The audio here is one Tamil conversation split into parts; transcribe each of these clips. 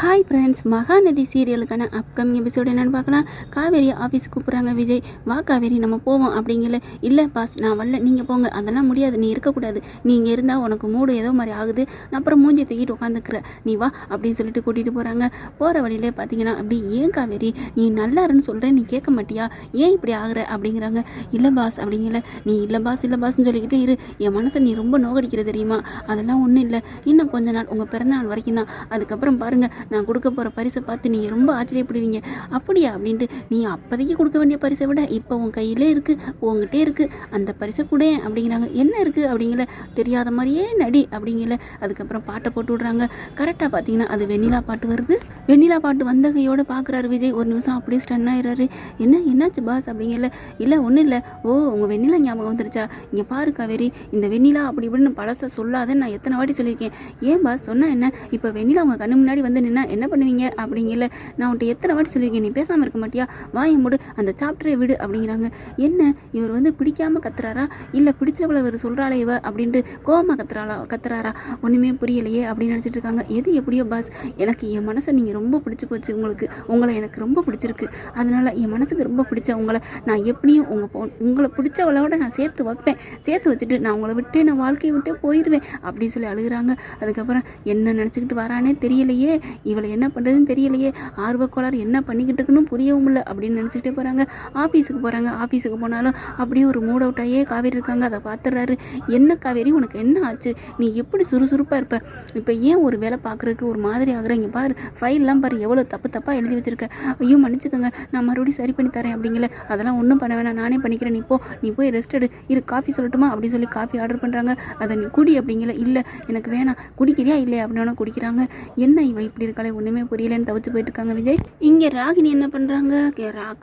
ஹாய் ஃப்ரெண்ட்ஸ் மகாநதி சீரியலுக்கான அப்கமிங் எபிசோடு என்னென்னு பார்க்கலாம். காவேரி ஆஃபீஸ் கூப்பிட்றாங்க விஜய். வா காவேரி நம்ம போவோம் அப்படிங்கல. இல்லை பாஸ் நான் வரல. நீங்கள் போங்க. அதெல்லாம் முடியாது. நீ இருக்கக்கூடாது. நீங்கள் இருந்தால் உனக்கு மூடு ஏதோ மாதிரி ஆகுது. நான் அப்புறம் மூஞ்சி தூக்கிட்டு உட்காந்துக்கிற நீ வா அப்படின்னு சொல்லிட்டு கூட்டிகிட்டு போகிறாங்க போகிற வழியிலே பார்த்தீங்கன்னா அப்படி ஏன் காவேரி? நீ நல்லா இருன்னு சொல்கிறேன் நீ கேட்க மாட்டியா? ஏன் இப்படி ஆகுற? அப்படிங்கிறாங்க. இல்லை பாஸ் அப்படிங்கல. நீ இல்லை பாஸ் இல்லை பாஸ்ன்னு சொல்லிக்கிட்டே இரு. என் மனசை நீ ரொம்ப நோகடிக்கிற தெரியுமா? அதெல்லாம் ஒன்றும் இல்லை. இன்னும் கொஞ்ச நாள் உங்கள் பிறந்த நாள் வரைக்கும் தான். அதுக்கப்புறம் பாருங்கள் நான் கொடுக்க போகிற பரிசை பார்த்து நீங்கள் ரொம்ப ஆச்சரியப்படுவீங்க. அப்படியா? அப்படின்ட்டு நீ அப்போதைக்கு கொடுக்க வேண்டிய பரிசை விட இப்போ உன் கையிலே இருக்குது உங்ககிட்டே இருக்குது அந்த பரிசை கூட அப்படிங்கிறாங்க. என்ன இருக்குது அப்படிங்கல தெரியாத மாதிரியே நடி அப்படிங்கல. அதுக்கப்புறம் பாட்டை போட்டு விட்றாங்க. கரெக்டாக பார்த்தீங்கன்னா அது வெண்ணிலா பாட்டு வருது. வெண்ணிலா பாட்டு வந்த கையோடு பார்க்குறாரு விஜய். ஒரு நிமிஷம் அப்படியே ஸ்டன் ஆயிடுறாரு. என்ன என்னாச்சு பாஸ் அப்படிங்கல. இல்லை ஒன்றும் இல்லை. ஓ உங்கள் வெண்ணிலா ஞாபகம் வந்துருச்சா? இங்கே பாரு காவேரி இந்த வெண்ணிலா அப்படி இப்படின்னு பழச சொல்லாதன்னு நான் எத்தனை வாட்டி சொல்லியிருக்கேன். ஏன் பாஸ்? சொன்னால் என்ன? இப்போ வெண்ணிலா உங்கள் கண்ணு முன்னாடி வந்து நின்று நின்னா என்ன பண்ணுவீங்க அப்படிங்கல நான் உன்ட்டு எத்தனை வாட்டி சொல்லியிருக்கேன் நீ பேசாமல் இருக்க மாட்டியா? வாயை மூடு அந்த சாப்டரை விடு அப்படிங்கிறாங்க. என்ன? இவர் வந்து பிடிக்காம கத்துறாரா? இல்லை பிடிச்சவளை இவர் சொல்கிறாளே இவ அப்படின்ட்டு கோபமாக கத்துறாளா கத்துறாரா? ஒன்றுமே புரியலையே அப்படின்னு நினச்சிட்டு இருக்காங்க எது எப்படியோ பாஸ் எனக்கு என் மனசை நீங்கள் ரொம்ப பிடிச்சி போச்சு உங்களுக்கு. உங்களை எனக்கு ரொம்ப பிடிச்சிருக்கு. அதனால் என் மனசுக்கு ரொம்ப பிடிச்ச உங்களை நான் எப்படியும் உங்கள் போ உங்களை பிடிச்சவளோட நான் சேர்த்து வைப்பேன். சேர்த்து வச்சுட்டு நான் உங்களை விட்டு நான் வாழ்க்கையை விட்டே போயிடுவேன் அப்படின்னு சொல்லி அழுகிறாங்க. அதுக்கப்புறம் என்ன நினச்சிக்கிட்டு வரானே தெரியலையே. இவளை என்ன பண்ணுறதுன்னு தெரியலையே. ஆர்வக்கோளாறு என்ன பண்ணிக்கிட்டு இருக்குன்னு புரியவும் இல்லை அப்படின்னு நினச்சிக்கிட்டே போகிறாங்க ஆஃபீஸுக்கு போகிறாங்க ஆஃபீஸுக்கு போனாலும் அப்படியே ஒரு மூட் அவுட் காவேரி இருக்காங்க. அதை பார்த்துடுறாரு. என்ன காவேரி? உனக்கு என்ன ஆச்சு? நீ எப்படி சுறுசுறுப்பாக இருப்ப? இப்போ ஏன் ஒரு வேலை பார்க்குறதுக்கு ஒரு மாதிரி ஆகுற? இங்கே பாரு ஃபைல்லாம் பாரு. எவ்வளோ தப்பு தப்பாக எழுதி வச்சிருக்க? ஐயோ மன்னிச்சுக்கோங்க. நான் மறுபடியும் சரி பண்ணி தரேன் அப்படிங்கல. அதெல்லாம் ஒன்றும் பண்ண வேணாம். நானே பண்ணிக்கிறேன். நீ போ. நீ போய் ரெஸ்ட் எடு. இரு காஃபி சொல்லட்டுமா? அப்படின்னு சொல்லி காஃபி ஆர்டர் பண்ணுறாங்க அதை நீ குடி அப்படிங்கல. இல்லை எனக்கு வேணாம். குடிக்கிறியா? இல்லையா? அப்படின்னு குடிக்கிறாங்க. என்ன இவன் இப்படி இருக்காளே ஒன்றுமே புரியலன்னு தவிச்சு போயிட்டு இருக்காங்க விஜய். இங்கே ராகினி என்ன பண்ணுறாங்க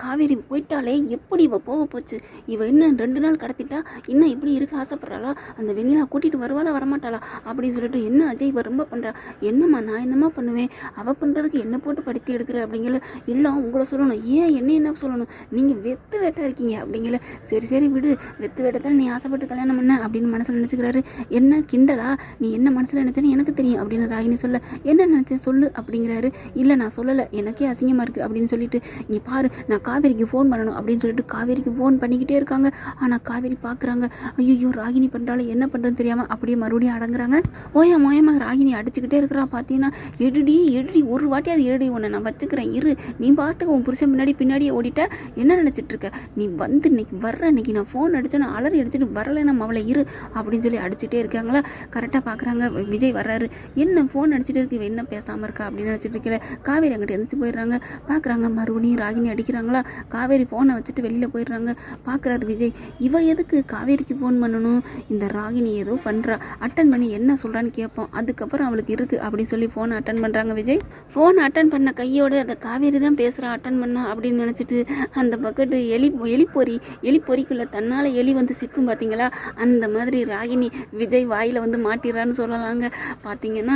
காவேரி போயிட்டாலே எப்படி இவ போக போச்சு? இவ இன்னும் ரெண்டு நாள் கடத்திட்டா இன்னும் இப்படி இருக்க ஆசைப்படுறாளா? அந்த வெண்ணிலா கூட்டிகிட்டு வருவாளா வரமாட்டாளா? அப்படின்னு சொல்லிட்டு என்ன அஜய் இவ ரொம்ப பண்ணுறா என்னம்மா நான் என்னம்மா பண்ணுவேன்? அவள் பண்ணுறதுக்கு என்ன போட்டு படுத்தி எடுக்கிற அப்படிங்கிற எல்லாம் உங்களை சொல்லணும். ஏன் என்ன என்ன சொல்லணும்? நீங்கள் வெத்து வேட்டா இருக்கீங்க அப்படிங்கிற சரி சரி விடு. வெத்து வேட்டை நீ ஆசைப்பட்டு கல்யாணம் பண்ண அப்படின்னு மனசில் நினச்சிக்கிறாரு. என்ன கிண்டலா? நீ என்ன மனசில் நினச்சேன்னு எனக்கு தெரியும் அப்படின்னு ராகினி சொல்ல. என்ன நினச்சேன்? சொல்லு. அப்படிங்கிறாரு. இல்லை நான் சொல்லலை. எனக்கே அசிங்கமாக இருக்குது அப்படின்னு சொல்லிட்டு இங்கே பாரு நான் காவேரிக்கு ஃபோன் பண்ணணும். அப்படின்னு சொல்லிட்டு காவேரிக்கு ஃபோன் பண்ணிக்கிட்டே இருக்காங்க. ஆனால் காவேரி பார்க்குறாங்க ஐயோ ராகினி பண்ணுறாலும் என்ன பண்ணுறதுன்னு தெரியாமல் அப்படியே மறுபடியும் அடங்குறாங்க. ஓயா மோயமாக ராகினி அடிச்சுக்கிட்டே இருக்கிறா பார்த்தீங்கன்னா எடுடி எடுடி ஒரு வாட்டி அது எடுடி உன்னை நான் வச்சுக்கிறேன். இரு நீ பாட்டுக்கு உன் புருஷன் முன்னாடி பின்னாடியே ஓடிட்ட. என்ன நினச்சிட்டு இருக்க? நீ வந்து இன்னைக்கு வர்ற இன்னைக்கு நான் ஃபோன் அடித்தேன் நான் அலறி அடிச்சுட்டு வரலைன்னா அவளை இரு. அப்படின்னு சொல்லி அடிச்சுட்டே இருக்காங்களா? கரெக்டாக பார்க்குறாங்க விஜய் வர்றாரு. என்ன ஃபோன் அடிச்சுட்டு இருக்கு? என்ன பேசாமல் இருக்கா? அப்படின்னு நினச்சிட்டு இருக்கல காவேரி அங்கிட்ட எந்திரிச்சு போயிடுறாங்க. பார்க்குறாங்க மறுபடியும் ராகினி அடிக்கிறாங்களா? காவேரி ஃபோனை வச்சுட்டு வெளியில் போயிடுறாங்க. பார்க்குறாரு விஜய். இவ எதுக்கு காவேரிக்கு ஃபோன் பண்ணணும்? இந்த ராகினி ஏதோ பண்ணுறா அட்டன் பண்ணி என்ன சொல்கிறான்னு கேட்போம். அதுக்கப்புறம் அவளுக்கு இருக்குது அப்படின்னு சொல்லி ஃபோனை அட்டன் பண்ணுறாங்க விஜய். ஃபோனை அட்டன் பண்ண கையோடு அந்த காவேரி தான் பேசுகிறா அட்டன் பண்ணா அப்படின்னு நினச்சிட்டு அந்த பக்கெட்டு எலி எலிப்பொறி எலிப்பொறிக்குள்ளே தன்னால் எலி வந்து சிக்கும் பார்த்தீங்களா அந்த மாதிரி ராகினி விஜய் வாயில் வந்து மாட்டிடுறான்னு சொல்லலாங்க. பார்த்தீங்கன்னா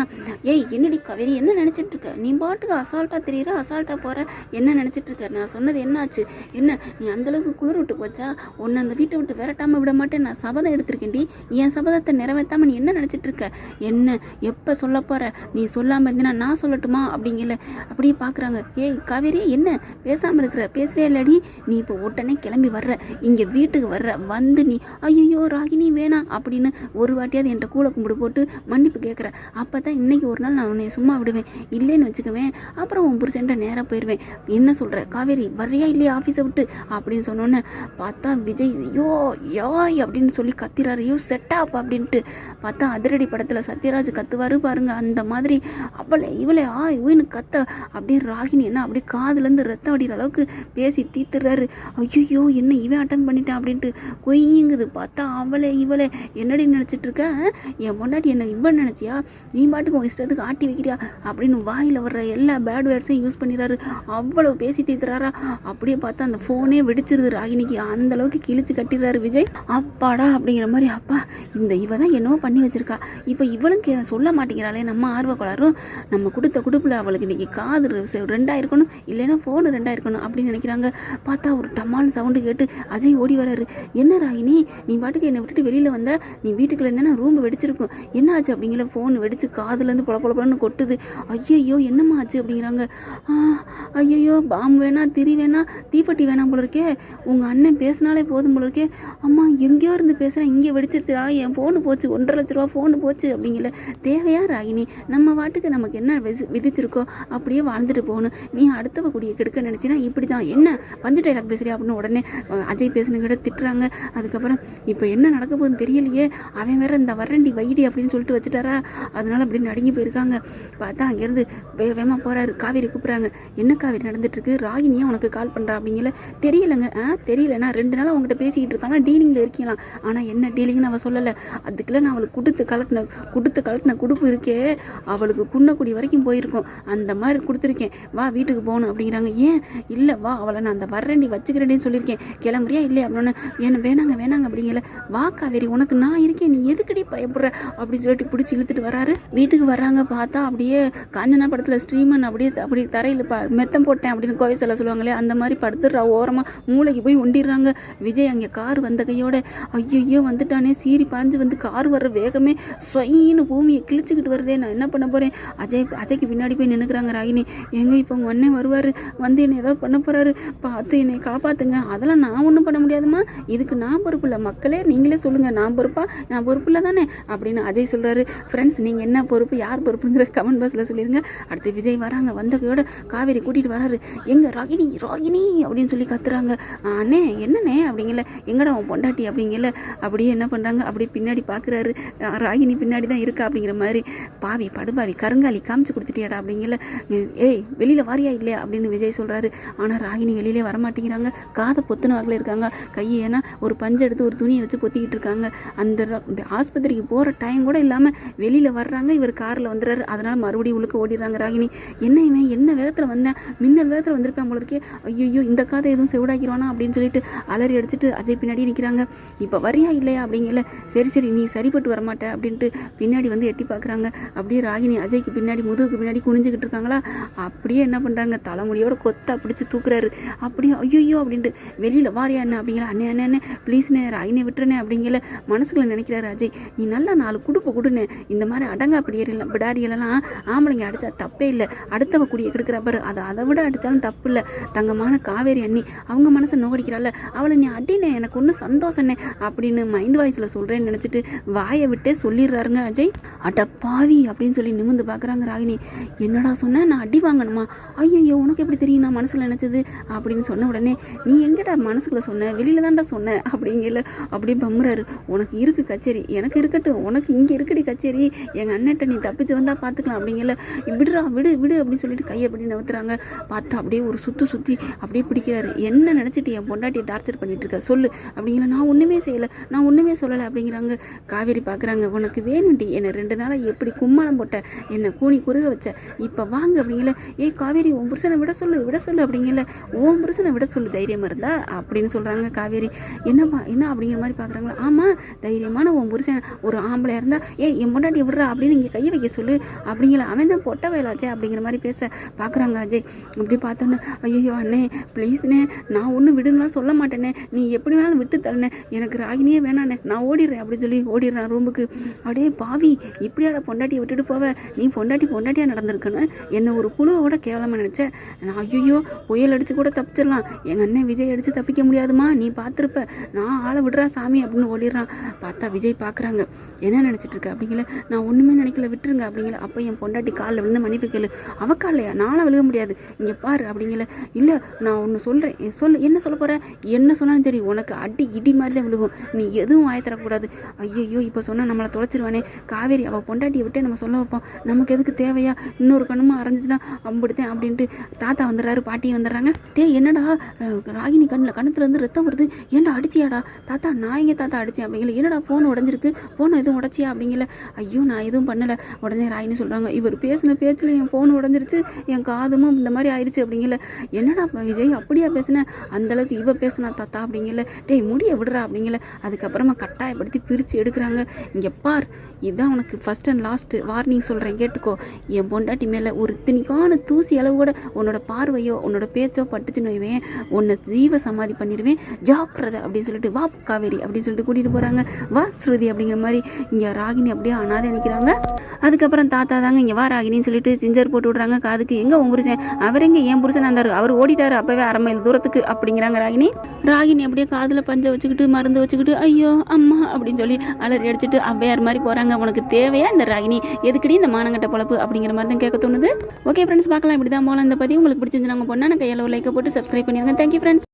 ஏய் என்னடி காவேரி என்ன நினச்சிட்டு இருக்க நீ பாட்டுக்கு அசால்ட்டாக தெரியுற அசால்ட்டாக போகிற என்ன நினச்சிட்டு இருக்க நான் சொன்னது என்னாச்சு? என்ன நீ அந்தளவுக்கு குளிர் விட்டு போச்சா? உன்னை அந்த வீட்டை விட்டு விரட்டாமல் விட மாட்டேன் நான் சபதம் எடுத்திருக்கேன்டி என் சபதத்தை நிறைவேற்றாம நீ என்ன நினச்சிட்டு இருக்க என்ன எப்போ சொல்ல போகிற நீ சொல்லாமல் இருந்தினா நான் சொல்லட்டுமா? அப்படிங்கல அப்படியே பார்க்குறாங்க ஏய் காவேரி என்ன? பேசாமல் இருக்கிற பேசுகிறே இல்லடி நீ இப்போ உடனே கிளம்பி வர்ற இங்கே வீட்டுக்கு வர்ற வந்து நீ ஐயோ ராகினி வேணாம் அப்படின்னு ஒரு வாட்டியாவது என்கிட்ட கூலை கும்பிடு போட்டு மன்னிப்பு கேட்குற அப்போ தான் இன்றைக்கி ஒரு நாள் நான் உன்னை சும்மா விடுவேன். இல்லைன்னு வச்சுக்குவேன் அப்புறம் உன் புருஷன்ட்ட நேராக போயிடுவேன் என்ன சொல்கிற காவேரி வர்றியா இல்லையா ஆஃபீஸை விட்டு? அப்படின்னு சொன்னோன்னே பார்த்தா விஜய் ஐயோ யாய் அப்படின்னு சொல்லி கத்திராரு ஐயோ செட்டாப் அப்படின்ட்டு. பார்த்தா அதிரடி படத்தில் சத்யராஜ் கத்துவாரு பாருங்க. அந்த மாதிரி அவளை இவளை ஆய் ஊன்னு கத்த அப்படியே ராகினி என்ன அப்படியே காதுலேருந்து ரத்தம் அடிக்கிற அளவுக்கு பேசி தீத்துறாரு. ஐயோ என்ன இவன் அட்டன் பண்ணிட்டான் அப்படின்ட்டு கொய்யுங்குது. பார்த்தா அவளை இவளை என்னடி நினச்சிட்டு இருக்க என் பொண்டாட்டி என்ன இவன் நினச்சியா? நீ பாட்டுக்கு உன் இஷ்டத்துக்கு ஆட்டி வைக்கிறியா? அப்படின்னு வாயில் வர்ற எல்லா பேட் வேர்ட்ஸையும் யூஸ் பண்ணிடுறாரு அவ்வளோ பேசி தீத்துறாரா? அப்படியே பார்த்தா அந்த ஃபோனே வெடிச்சிருது ராகினிக்கு. அந்த அளவுக்கு கிழிச்சு கட்டிடுறாரு விஜய். அப்பாடா அப்படிங்கிற மாதிரி அப்பா இந்த இவ தான் என்னவோ பண்ணி வச்சிருக்கா. இப்போ இவளும் கே சொல்ல மாட்டேங்கிறாளே நம்ம ஆர்வக்கோளாரும் நம்ம கொடுத்த குடுப்பில் அவளுக்கு இன்றைக்கி காது ரெ- ரெண்டாயிருக்கணும். இல்லைன்னா ஃபோனு ரெண்டாயிருக்கணும் அப்படின்னு நினைக்கிறாங்க. பார்த்தா ஒரு டம்மான்னு சவுண்டு கேட்டு அஜய் ஓடி வராரு. என்ன ராகினி? நீ பாட்டுக்கு என்னை விட்டுட்டு வெளியில் வந்த? நீ வீட்டுக்குள்ள இருந்தேன்னா ரூம் வெடிச்சிருக்கும். என்ன ஆச்சு? அப்படிங்கிற ஃபோன் வெடிச்சு காதுலேருந்து பொல பொல பொலன்னு கொட்டுது ஐயையோ என்னம்மா ஆச்சு அப்படிங்கிறாங்க ஐயையோ பாம்பு வேணா திரி வேணா தீப்பெட்டி வேணாம் போல இருக்கே. உங்கள் அண்ணன் பேசினாலே போதும் போல இருக்கே. அம்மா எங்கேயோ இருந்து பேசுகிறேன் இங்கே வெடிச்சிருச்சுடா. என் ஃபோனு போச்சு ஒன்றரை லட்ச ரூபா ஃபோனு போச்சு அப்படிங்கல. தேவையா ராகினி? நம்ம வாட்டுக்கு நமக்கு என்ன விதி விதிச்சிருக்கோ அப்படியே வாழ்ந்துட்டு போகணும். நீ அடுத்தவ கூடிய கெடுக்க நினச்சினா இப்படி தான் என்ன? பஞ்சு டைலாக் பேசுறியா அப்படின்னு உடனே அஜய் பேசுன கிட்ட திட்டுறாங்க. அதுக்கப்புறம் இப்போ என்ன நடக்க போகுதுன்னு தெரியலையே. அவன் வேற இந்த வரண்டி வைடி அப்படின்னு சொல்லிட்டு வச்சுட்டாரா? அதனால அப்படி நடுங்கி போயிருக்காங்க. பார்த்தா அங்கேருந்து வே வேகமாக போகிறாரு காவேரி கூப்பிட்றாங்க. என்ன காவேரி நடந்துட்டுருக்கு? ராகினியா உனக்கு கால் பண்ணுறா அப்படிங்கல. தெரியலைங்க. ஆ தெரியலண்ணா ரெண்டு நாள் அவங்ககிட்ட பேசிக்கிட்டு இருக்காங்க டீலிங்கில் இருக்கலாம் ஆனால் என்ன டீலிங்னு அவள் சொல்லலை. அதுக்குள்ள நான் அவளுக்கு கொடுத்து கலட்டின கொடுத்து கலட்டின குடுப்பு இருக்கே. அவளுக்கு குன்னக்குடி வரைக்கும் போயிருக்கோம். அந்த மாதிரி கொடுத்துருக்கேன். வா வீட்டுக்கு போகணும் அப்படிங்கிறாங்க. ஏன்? இல்லை வா அவளை நான் அந்த வர்றண்டி வச்சுக்கிறேன்னு சொல்லியிருக்கேன். கிளம்புறியா இல்லை அப்படின்னு என்ன வேணாங்க வேணாங்க அப்படிங்கல. வா காவேரி உனக்கு நான் இருக்கேன். நீ எதுக்கடி பயப்படுற? அப்படின்னு சொல்லிட்டு பிடிச்சி இழுத்துட்டு வராரு. வீட்டுக்கு வர்றாங்க பார்த்தா அப்படியே காஞ்சனா படத்தில் ஸ்ரீமன் அப்படியே அப்படி தரையில் ப மெத்தம் போட்டேன் அப்படின்னு கோவை சொல்ல சொல்லுவாங்களே அந்த மாதிரி படுத்துடுறா ஓரமாக மூளைக்கு போய் ஒண்டிடுறாங்க விஜய் அங்கே கார் வந்த கையோட ஐயோ வந்துட்டானே சீரி பாஞ்சு வந்து கார் வர்ற வேகமே சொயின்னு பூமியை கிழிச்சுக்கிட்டு வருதே நான் என்ன பண்ண போகிறேன் அஜய் அஜய்க்கு பின்னாடி போய் நின்றுக்கிறாங்க ராகினி. எங்கே இப்போ உங்கள் அண்ணன் வருவார் வந்து என்னை ஏதாவது பண்ண போகிறாரு பார்த்து என்னை காப்பாற்றுங்க அதெல்லாம் நான் ஒன்றும் பண்ண முடியாதும்மா. இதுக்கு நான் பொறுப்பு இல்லை மக்களே நீங்களே சொல்லுங்கள் நான் பொறுப்பா? நான் பொறுப்பு இல்லை தானே அப்படின்னு அஜய் சொல்கிறாரு ஃப்ரெண்ட்ஸ் நீங்கள் என்ன பொறுப்பு யார் பொறுப்புங்கிற கமெண்ட் பாக்ஸில் சொல்லிடுங்க அடுத்து விஜய் வராங்க. வந்தகையோட காவேரி கூட்டிகிட்டு வராரு. எங்கே ராகினி? ராகினி அப்படின்னு சொல்லி கத்துறாங்க. அண்ணே என்னண்ணே? அப்படிங்கல. எங்கடா உன் பொண்டாட்டி? அப்படிங்கல. அப்படியே என்ன பண்ணுறாங்க அப்படியே பின்னாடி பார்க்குறாரு ராகினி பின்னாடி தான் இருக்கா? அப்படிங்கிற மாதிரி. பாவி படுபாவி கருங்காலி காமிச்சு கொடுத்துட்டியாடா? அப்படிங்கல. ஏய் வெளியில் வாரியா இல்லையா? அப்படின்னு விஜய் சொல்கிறாரு ஆனால் ராகினி வெளியிலே வரமாட்டேங்கிறாங்க. காதை பொத்துன வாக்கில் இருக்காங்க. கையை ஏன்னா ஒரு பஞ்சு எடுத்து ஒரு துணியை வச்சு பொத்திக்கிட்டு இருக்காங்க. அந்த ஆஸ்பத்திரிக்கு போகிற டைம் கூட இல்லாமல் வெளியில் வர்றாங்க. இவர் காரில் வந்துடுறாரு. அதனால் மறுபடியும் உள்ளுக்கு ஓடிடுறாங்க ராகினி. என்ன இவன்? என்ன வேகத்தில் வந்தேன்? மின்னல் வேகத்தில் வந்திருப்பேன் போல இருக்கே. ஐயோ இந்த காதை எதுவும் செவிடாக்கிடுவானா அப்படின்னு சொல்லிட்டு அலறி அடிச்சுட்டு அஜய் பின்னாடி நிற்கிறாங்க இப்போ வரியா இல்லையா? அப்படிங்கல. சரி சரி நீ சரிப்பட்டு வரமாட்ட அப்படின்ட்டு பின்னாடி வந்து எட்டி பார்க்குறாங்க அப்படியே ராகினி அஜய்க்கு பின்னாடி முதுகுக்கு பின்னாடி குனிஞ்சுக்கிட்டு இருக்காங்களா? அப்படியே என்ன பண்ணுறாங்க தலைமுடியோட கொத்தா பிடிச்சி தூக்குறாரு. அப்படியே ஐயோ அப்படின்ட்டு வெளியில் வாரியா என்ன? அப்படிங்கிற அண்ணே அண்ணே அண்ணே ப்ளீஸ்ண்ணே ராகினி விட்டுறனே அப்படிங்கல. மனசுக்குள்ள நினைக்கிறாரு அஜய். நீ நல்லா நாலு குடுப்பு கொடுன்னு இந்த மாதிரி அடங்கா பிடியெல்லாம் பிடாரியெல்லாம் ஆம்பளைங்க அடித்தா தப்பே இல்லை. அடுத்தவ குடியை கெடுக்கிற பாரு. அதை அதை விட அடித்தாலும் தப்பு இல்லை. தங்கமான காவேரி அண்ணி அவங்க மனசை நோகடிக்கிறாள் அவளை நீ அடினே எனக்கு ஒன்றும் சந்தோஷண்ணே அப்படின்னு மைண்ட் வாய்ஸில் சொல்கிறேன்னு நினச்சிட்டு வாயை விட்டே சொல்லிடுறாருங்க அஜய். அட பாவி அப்படின்னு சொல்லி நிமிந்து பார்க்குறாங்க ராகினி. என்னடா சொன்ன? நான் அடி வாங்கணுமா? ஐயோ உனக்கு எப்படி தெரியும்? நான் மனசில் நினச்சது அப்படின்னு சொன்ன உடனே நீ எங்கடா மனசுக்குள்ளே சொன்ன? வெளியில் தான்டா சொன்ன? அப்படிங்கல அப்படி பம்புறாரு உனக்கு இருக்குது கச்சேரி. எனக்கு இருக்கட்டும். உனக்கு இங்கே இருக்குடி கச்சேரி. எங்கள் அண்ணன்ட்ட நீ தப்பிச்சு வந்தால் பார்த்துக்கலாம் அப்படிங்கல விடுறா விடு விடு அப்படின்னு சொல்லிட்டு கையை அப்படி நவுத்துறாங்க. பார்த்தா அப்படியே ஒரு சுற்றி சுற்றி அப்படியே பிடிக்கிறாரு. என்ன நினச்சிட்டு என் பொண்டாட்டியை டார்ச்சர் பண்ணிட்டு இருக்க? சொல்லு. அப்படிங்கிற நான் ஒன்றுமே செய்யலை. நான் ஒன்றுமே சொல்லலை. அப்படிங்கிறாங்க. காவேரி பார்க்குறாங்க. உனக்கு வேணும்டி. என்னை ரெண்டு நாளாக எப்படி கும்மாளம் போட்ட? என்னை கூனி குறுக வச்ச? இப்போ வாங்க. அப்படிங்கல. ஏய் காவேரி உன் புருஷனை விட சொல்லு விட சொல்லு. அப்படிங்கல. உன் புருஷனை விட சொல்லு. தைரியமாக இருந்தா? அப்படின்னு சொல்கிறாங்க காவேரி. என்னப்பா என்ன? அப்படிங்கிற மாதிரி பார்க்குறாங்களா. ஆமாம் தைரியமான உன் புருஷன் ஒரு ஆம்பளையாக இருந்தால் ஏ என் பொண்டாட்டி விடுறா அப்படின்னு இங்கே கையை வைக்க சொல்லு. அப்படிங்கிற அவன் தான் பொட்ட வேலாச்சே அப்படிங்கிற மாதிரி பேச பார்க்குறாங்க அஜய் அப்படி பார்த்தோன்னே ஐயோ அண்ணே ப்ளீஸ்ண்ணே நான் ஒன்றும் விடுலாம் சொல்ல மாட்டேனே. நீ எப்படி வேணாலும் விட்டு தரனே. எனக்கு ராகினியே வேணாண்ணே நான் ஓடிடுறேன் அப்படின்னு சொல்லி ஓடிடுறேன் ரூமுக்கு. அப்படியே பாவி இப்படியாட பொண்டாட்டியை விட்டுட்டு போவ? நீ பொண்டாட்டி பொண்டாட்டியாக நடந்திருக்குன்னு என்னை ஒரு புழுவோட கேவலமாக நினச்சேன் நான் ஐயோ புயல் அடித்து கூட தப்பிச்சிடலாம். எங்கள் அண்ணன் விஜய் அடித்து தப்பிக்க முடியாதுமா நீ பார்த்துருப்ப. நான் ஆளை விடுறா சாமி அப்படின்னு ஓடிடுறான். பார்த்தா விஜய் பார்க்குறாங்க என்ன நினச்சிட்டு இருக்க? அப்படிங்கல நான் ஒன்றுமே நினைக்கல விட்டுருங்க அப்படிங்கல. அப்போ என் பொண்டாட்டி காலில் விழுந்து மன்னிப்பு கேளு. அவ காலையா நானும் விழுக முடியாது. இங்கே பாரு அப்படிங்கல. இல்லை நான் ஒன்று சொல்கிறேன் சொல்லு. என்ன சொல்ல போகிற என்ன சொன்னாலும் சரி உனக்கு அடி இடி மாதிரி தான் விழுகும். நீ எதுவும் ஆயத்தரக்கூடாது ஐயோ இப்போ சொன்னால் நம்மளை தொலைச்சிருவானே. காவேரி அவள் பொண்டாட்டியை விட்டே நம்ம சொல்ல வைப்போம். நமக்கு எதுக்கு தேவையா? இன்னொரு கண்ணுமா அரைஞ்சிச்சுன்னா அம்பிடுத்தேன் அப்படின்ட்டு தாத்தா வந்துடுறாரு பாட்டி வந்துடுறாங்க. டேய் என்னடா? ராகினி கண்ணில் கணத்துலேருந்து ரத்தம் வருது. ஏன்டா அடிச்சியாடா? தாத்தா நான் எங்கே தாத்தா அடித்தேன் அப்படிங்கல. என்னடா ஃபோன் உடஞ்சிருக்கு? ஃபோன் எதுவும் உடச்சியா அப்படிங்கல. ஐயோ நான் எதுவும் பண்ணலை. உடனே ராகினி சொல்கிறாங்க இவர் பேசின பேச்சில் என் ஃபோன் உடஞ்சிருச்சு என் காதுமும் இந்த மாதிரி ஆயிடுச்சு அப்படிங்கல. என்னடா விஜய் அப்படியா பேசின? அந்தளவுக்கு இவ பேசினா தாத்தா அப்படிங்கல. டேய் முடிய விடுறா அப்படிங்கல. அதுக்கப்புறமா கட்டாயப்படுத்தி பிரித்து எடுக்கிறாங்க. இங்கே பார் இதுதான் உனக்கு ஃபஸ்ட் அண்ட் லாஸ்ட்டு வார்னிங் சொல்கிறேன் கேட்டுக்கோ. என் பொண்டாட்டி மேலே ஒரு திணிக்கான தூசி அளவு கூட உன்னோட பார்வையோ உன்னோட பேச்சோ பட்டுச்சுன்னு வைவேன் உன்னை ஜீவ சமாதி பண்ணிடுவேன் ஜாக்கிரதை அப்படின்னு சொல்லிட்டு வா காவேரி அப்படின்னு சொல்லிட்டு கூட்டிகிட்டு போகிறாங்க வா ஸ்ருதி அப்படிங்கிற மாதிரி இங்கே ராகினி அப்படியே அனாதை நினைக்கிறாங்க அதுக்கப்புறம் தாத்தா தாங்க இங்கே வா ராகினின்னு சொல்லிட்டு சிஞ்சர் போட்டு விட்றாங்க. காதுக்கு எங்கே உன் புருஷன்? அவர் எங்கே? என் புருஷன் இருந்தார். அவர் ஓடிட்டார். அப்போவே அரை மைல் தூரத்துக்கு அப்படிங்கிறாங்க ராகினி. ராகினி அப்படியே காதில் பஞ்சை வச்சுக்கிட்டு மருந்து வச்சுக்கிட்டு ஐயோ அம்மா அப்படின்னு சொல்லி அலறி அடிச்சுட்டு அவ்வையார் மாதிரி போகிறாங்க உனக்கு தேவையா? இந்த ராகினி எதுக்கடி இந்த மானங்கட்ட பொழப்பு அப்படிங்கிற மாதிரி தான் கேட்க தோணுது. ஓகே ஃப்ரெண்ட்ஸ் பார்க்கலாம். இப்படி தான் போகலாம் இந்த பதிவு உங்களுக்கு பிடிச்சிருந்தாங்க நாங்கள் நான் கையில் ஒரு லைக்கை போட்டு சப்ஸ்கிரைப் பண்ணிடுங்க தேங்க்யூ ஃப்ரெண்ட்ஸ்